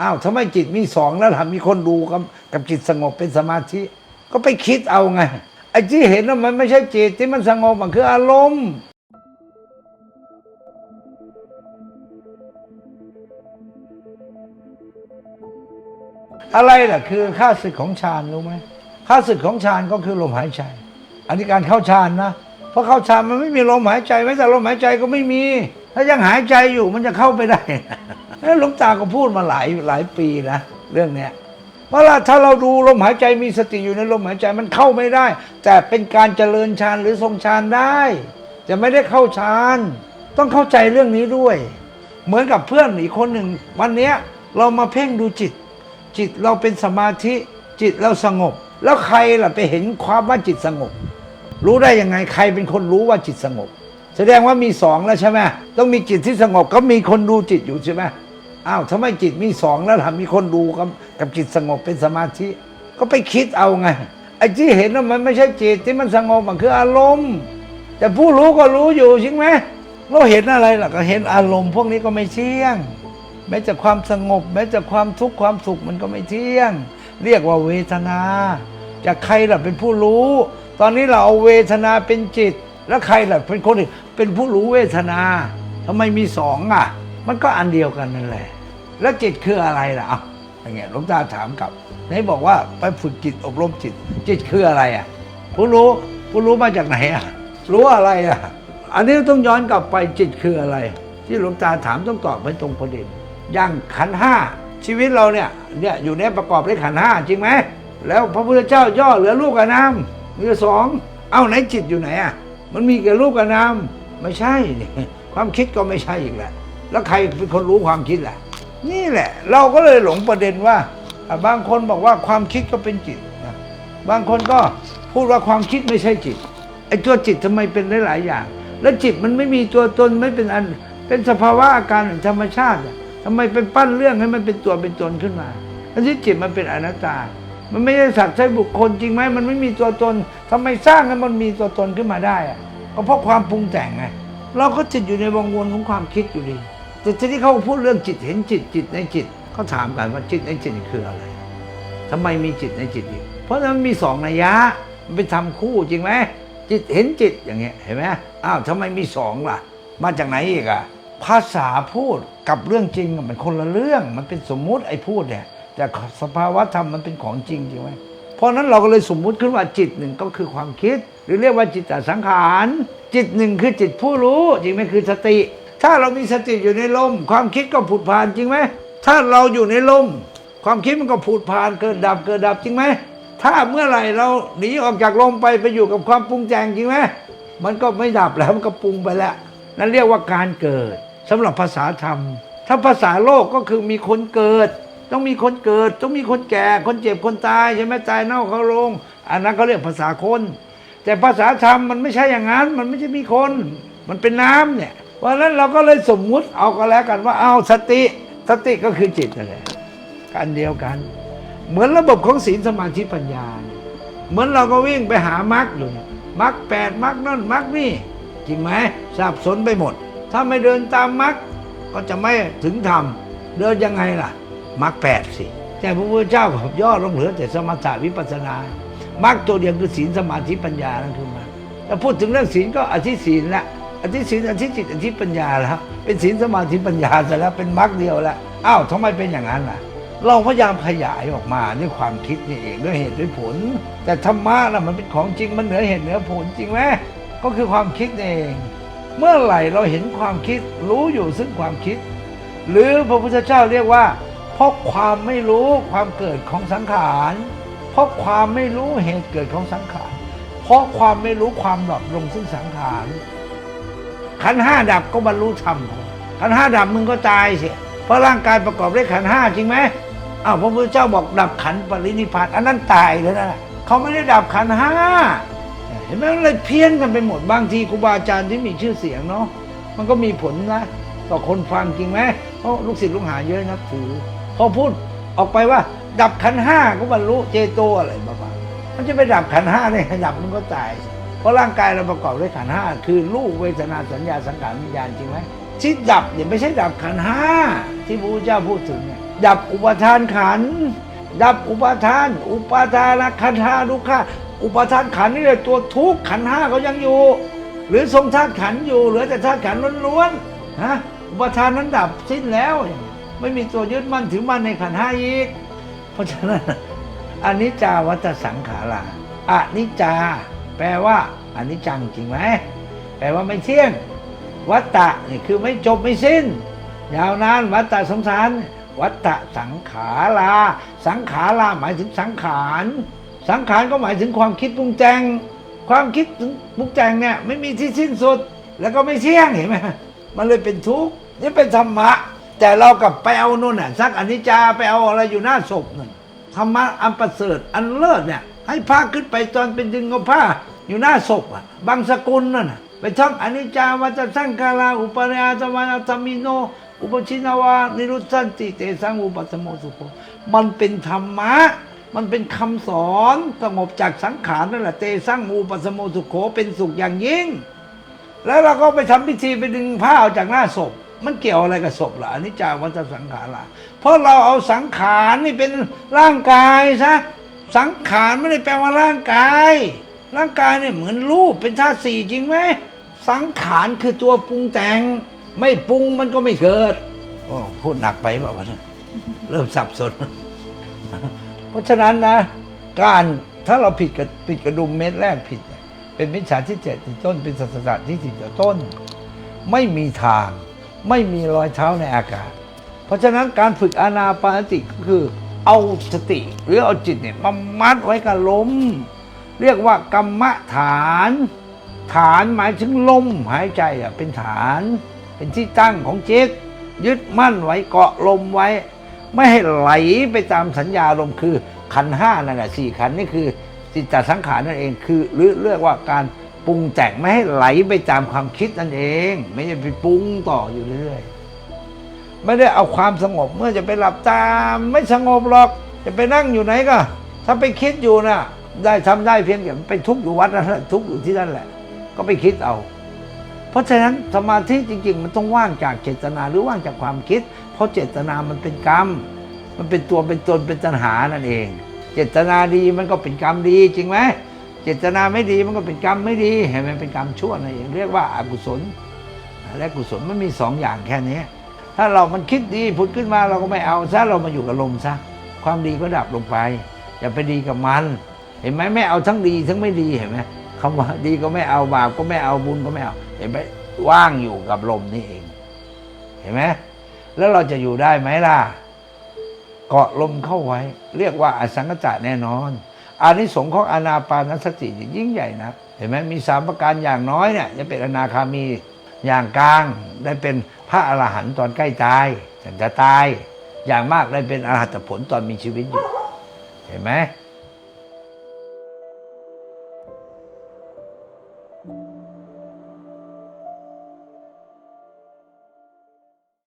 อ้าวทำไมจิตมีสองแล้วล่ะมีคนดูกับกับจิตสงบเป็นสมาธิ ก็ไปคิดเอาไงไอ้ที่เห็นน่ะมันไม่ใช่จิตที่มันสงบมันคืออารมณ์อะไรล่ะคือค่าศึกของฌานรู้ไหมค่าศึกของฌานก็คือลมหายใจ อันนี้การเข้าฌานนะเพราะเข้าฌานมันไม่มีลมหายใจแม้แต่ลมหายใจก็ไม่มี ถ้ายังหายใจอยู่มันจะเข้าไปได้ แล้วหลวงตาก็พูดมาหลายหลายปีนะเรื่องเนี้ยเพราะว่าถ้าเราดูลมหายใจมีสติอยู่ในลมหายใจมันเข้าไม่ได้ แต่เป็นการเจริญฌานหรือทรงฌานได้ จะไม่ได้เข้าฌานต้องเข้าใจเรื่องนี้ด้วย เหมือนกับเพื่อนอีกคนหนึ่ง วันเนี้ยเรามาเพ่งดูจิต จิตเราเป็นสมาธิจิตเราสงบ แล้วใครล่ะไปเห็นความว่าจิตสงบ รู้ได้ยังไงใครเป็นคนรู้ว่าจิตสงบ แสดงว่ามีสองแล้วใช่ไหมต้องมีจิตที่สงบก็มีคนดูจิตอยู่ใช่ไหม อ้าวทำไมจิตมีสองแล้วล่ะมีคนดูกับกับจิตสงบเป็นสมาธิ ก็ไปคิดเอาไงไอ้ที่เห็นน่ะมันไม่ใช่จิตที่มันสงบมันคืออารมณ์ แต่ผู้รู้ก็รู้อยู่ใช่ไหมเราเห็นอะไรล่ะก็เห็นอารมณ์ พวกนี้ก็ไม่เที่ยง แม้จะความสงบ แม้จะความทุกข์ความสุขมันก็ไม่เที่ยง เรียกว่าเวทนาจากใครล่ะเป็นผู้รู้ ตอนนี้เราเอาเวทนาเป็นจิต แล้วใครล่ะเป็นคนอื่นเป็นผู้รู้เวทนาทำไมมีสองอะ มันก็อันเดียวกันนั่นแหละ แล้วจิตคืออะไรล่ะเอาอย่างเงี้ยหลวงตาถามกลับไหนบอกว่าไปฝึกจิตอบรมจิต จิตคืออะไรอะผู้รู้ผู้รู้มาจากไหนอะรู้อะไรอะ อันนี้ต้องย้อนกลับไปจิตคืออะไร ที่หลวงตาถามต้องตอบให้ตรงประเด็นอย่างขันห้าชีวิตเราเนี่ยเนี่ยอยู่ในประกอบด้วยขันห้าจริงไหมแล้วพระพุทธเจ้าย่อเหลือลูกกับนามมีอสองเอ้าไหนจิตอยู่ไหนอะมันมีแค่ลูกกับนามไม่ใช่ ความคิดก็ไม่ใช่อีกแหละแล้วใครเป็นคนรู้ความคิดล่ะ นี่แหละ เราก็เลยหลงประเด็นว่า บางคนบอกว่าความคิดก็เป็นจิตนะบางคนก็พูดว่าความคิดไม่ใช่จิตไอ้ตัวจิตทำไมเป็นหลายๆอย่าง แล้วจิตมันไม่มีตัวตนไม่เป็นอัน เป็นสภาวะอาการธรรมชาติอะทำไมไปปั้นเรื่องให้มันเป็นตัวเป็นตนขึ้นมาทั้ที่จิตมันเป็นอนัตตา มันไม่ใช่สัตว์ใช่บุคคลจริงไหมมันไม่มีตัวตนทำไมสร้างให้มันมีตัวตนขึ้นมาได้อะก็เพราะความปรุงแต่งไงเราก็จิตอยู่ในวงวนของความคิดอยู่ดี แต่ทีนี้เขาพูดเรื่องจิตเห็นจิตจิตในจิตเขาถามกันว่าจิตในจิตคืออะไรทำไมมีจิตในจิตอีก เพราะมันมีสองนัยยะมันเป็นทำคู่จริงไหมจิตเห็นจิตอย่างเงี้ยเห็นไหมอ้าวทำไมมีสองล่ะ มาจากไหนอีกอะภาษาพูดกับเรื่องจริงมันคนละเรื่องมันเป็นสมมุติไอ้พูดเนี่ย แต่สภาวะธรรมมันเป็นของจริงจริงไหมเพราะฉะนั้นเราก็เลยสมมุติขึ้นว่าจิตหนึ่งก็คือความคิด หรือเรียกว่าจิตตสังขาร จิตหนึ่งคือจิตผู้รู้จริงไหมคือสติ ถ้าเรามีสติอยู่ในลม ความคิดก็ผุดผ่านจริงไหมถ้าเราอยู่ในลม ความคิดมันก็ผุดผ่านเกิดดับเกิดดับจริงไหมถ้าเมื่อไหร่เราหนีออกจากลมไปไปอยู่กับความปรุงแต่งจริงไหมมันก็ไม่ดับแล้วมันก็ปรุงไปแล้วนั่นเรียกว่าการเกิดสำหรับภาษาธรรม ถ้าภาษาโลกก็คือมีคนเกิด ต้องมีคนเกิด ต้องมีคนแก่ คนเจ็บคนตายใช่ไหมตายเน่าเขาลง อันนั้นเขาเรียกภาษาคน แต่ภาษาธรรมมันไม่ใช่อย่างนั้น มันไม่ใช่มีคน มันเป็นน้ำเนี่ย เพราะนั้นเราก็เลยสมมุติเอาก็แล้วกันว่าเอาสติสติก็คือจิตนั่นแหละกันเดียวกัน เหมือนระบบของศีลสมาธิปัญญาเนี่ยเหมือนเราก็วิ่งไปหามรรคอยู่เนี่ยมรรคแปดมรรคนั่นมรรคนี่จริงไหมสับสนไปหมด ถ้าไม่เดินตามมรรคก็จะไม่ถึงธรรมเดินยังไงล่ะมรรคแปดสิแต่พระพุทธเจ้าก็ย่อลงเหลือแต่สมถะวิปัสสนามรรคตัวเดียวคือศีลสมาธิปัญญานั่นคือมรรคแต่พูดถึงเรื่องศีลก็อธิศีลละ อธิศีลอธิจิตอธิปัญญาแล้วเป็นศีลสมาธิปัญญาซะแล้วเป็นมรรคเดียวแล้วอ้าวทำไมเป็นอย่างนั้นล่ะ เราพยายามขยายออกมาด้วยความคิดนี่เองด้วยเหตุด้วยผล แต่ธรรมะน่ะมันเป็นของจริงมันเหนือเหตุเหนือผลจริงไหมก็คือความคิดเอง เมื่อไหร่เราเห็นความคิดรู้อยู่ซึ่งความคิด หรือพระพุทธเจ้าเรียกว่าเพราะความไม่รู้ความเกิดของสังขารเพราะความไม่รู้เหตุเกิดของสังขารเพราะความไม่รู้ความดับลงซึ่งสังขาร ขันห้าดับก็บรรลุธรรมขันห้าดับมึงก็ตายสิเพราะร่างกายประกอบด้วยขันห้าจริงไหมอ้าวพระพุทธเจ้าบอกดับขันปรินิพานอันนั้นตายแล้วนะเขาไม่ได้ดับขันห้าเห็นไหมมันเลยเพี้ยนกันไปหมดบางทีครูบาอาจารย์ที่มีชื่อเสียงเนาะมันก็มีผลนะต่อคนฟังจริงไหมเพราะลูกศิษย์ลูกหาเยอะนะถือพอพูดออกไปว่า ดับขันห้าก็บรรลุเจโตอะไรบ้าๆมันจะไปดับขันห้าได้ดับมันก็ตายสิ ราะร่างกายเราประกอบด้วยขันห้าคือรูปเวทนาสัญญาสังขารวิญญาณจริงไหมที่ดับเนี่ยไม่ใช่ดับขันห้าที่พระพุทธเจ้าพูดถึงเนี่ยดับอุปทานขัน ดับอุปทาน อุปทานขันธาทุกขาอุปทานขันนี่แหละตัวทุกขันห้าเขายังอยู่ หรือทรงธาตุขันอยู่เหลือแต่ธาตุขันล้วนๆฮะอุปทานนั้นดับสิ้นแล้ว ไม่มีตัวยึดมั่นถือมั่นในขันห้าอีก เพราะฉะนั้นอนิจจาวัตสังขาราอนิจจา แปลว่าอนิจจังจริงไหมแปลว่าไม่เที่ยง วัตตะนี่คือไม่จบไม่สิ้น ยาวนานวัตตะสงสาร วัตตะสังขาราสังขาราหมายถึงสังขาร สังขารก็หมายถึงความคิดปรุงแต่งความคิดถึงปรุงแต่งเนี่ยไม่มีที่สิ้นสุด แล้วก็ไม่เที่ยงเห็นไหมมันเลยเป็นทุกข์นี่เป็นธรรมะ แต่เรากับไปเอานู่นน่ะสักอนิจจาไปเอาอะไรอยู่หน้าศพนั่นธรรมะอันประเสริฐอันเลิศเนี่ย ให้พระขึ้นไปตอนเป็นดึงเอาผ้า อยู่หน้าศพอะบางสกุลนั่นนะไปท่องอนิจจาวัตสังขาราอุปริยาตวานาธรรมิโน อุปชินาวานิรุตสันติเตสังอุปัสโมสุโขมันเป็นธรรมะ มันเป็นคำสอนสงบจากสังขารนั่นแหละเตสังอุปัสโมสุโขเป็นสุขอย่างยิ่ง แล้วเราก็ไปทำพิธีไปดึงผ้าออกจากหน้าศพมันเกี่ยวอะไรกับศพล่ะอนิจจาวัฏสังขาราเพราะเราเอาสังขารนี่เป็นร่างกายซะ สังขารไม่ได้แปลว่าร่างกาย ร่างกายเนี่ยเหมือนรูปเป็นธาตุสี่จริงไหม สังขารคือตัวปรุงแต่ง ไม่ปรุงมันก็ไม่เกิดโอ้พูดหนักไปเปล่าวะเนี่ยเริ่มสับสน เพราะฉะนั้นนะ การถ้าเราผิดกับผิดกระดุมเม็ดแรกผิด เป็นมิจฉาทิฏฐิที่ต้นเป็นสัสสะที่ถิต้น ไม่มีทาง ไม่มีรอยเท้าในอากาศ เพราะฉะนั้นการฝึกอานาปานสติก็คือ เอาสติหรือเอาจิตเนี่ยมามัดไว้กับลม เรียกว่ากรรมฐาน ฐานหมายถึงลมหายใจอะเป็นฐาน เป็นที่ตั้งของจิตยึดมั่นไว้เกาะลมไว้ ไม่ให้ไหลไปตามสัญญาลมคือขันห้านั่นแหละสี่ขันนี่คือจิตตสังขารนั่นเองคือ หรือเรียกว่าการปรุงแต่งไม่ให้ไหลไปตามความคิดนั่นเอง ไม่ใช่ไปปรุงต่ออยู่เรื่อย ไม่ได้เอาความสงบเมื่อจะไปหลับตาไม่สงบหรอก จะไปนั่งอยู่ไหนก็ ถ้าไปคิดอยู่น่ะ ได้ทำได้เพียงแต่ไปทุกข์อยู่วัดนั่นแหละทุกข์อยู่ที่นั่นแหละ ก็ไปคิดเอา เพราะฉะนั้นสมาธิจริง ๆ มันต้องว่างจากเจตนาหรือว่างจากความคิด เพราะเจตนามันเป็นกรรม มันเป็นตัวเป็นตนเป็นตัณหานั่นเอง เจตนาดีมันก็เป็นกรรมดีจริงไหมเจตนาไม่ดีมันก็เป็นกรรมไม่ดีเห็นไหมเป็นกรรมชั่วนั่นเองเรียกว่าอากุศลและกุศลมันมีสองอย่างแค่นี้ ถ้าเรามันคิดดีผุดขึ้นมาเราก็ไม่เอาซะเรามาอยู่กับลมซะความดีก็ดับลงไป อย่าไปดีกับมัน เห็นไหมไม่เอาทั้งดีทั้งไม่ดีเห็นไหมคำว่าดีก็ไม่เอาบาปก็ไม่เอาบุญก็ไม่เอาเห็นไหมว่างอยู่กับลมนี่เอง เห็นไหมแล้วเราจะอยู่ได้ไหมล่ะ เกาะลมเข้าไว้ เรียกว่าอสังกตะแน่นอนอานิสงส์ของอนาปานสติยิ่งใหญ่นะเห็นไหมมีสามประการอย่างน้อยเนี่ยจะเป็นอนาคามีอย่างกลางได้เป็น พระอรหันต์ตอนใกล้ตายแต่จะตายอย่างมากได้เป็นอรหัตผลตอนมีชีวิตอยู่ เห็นไหม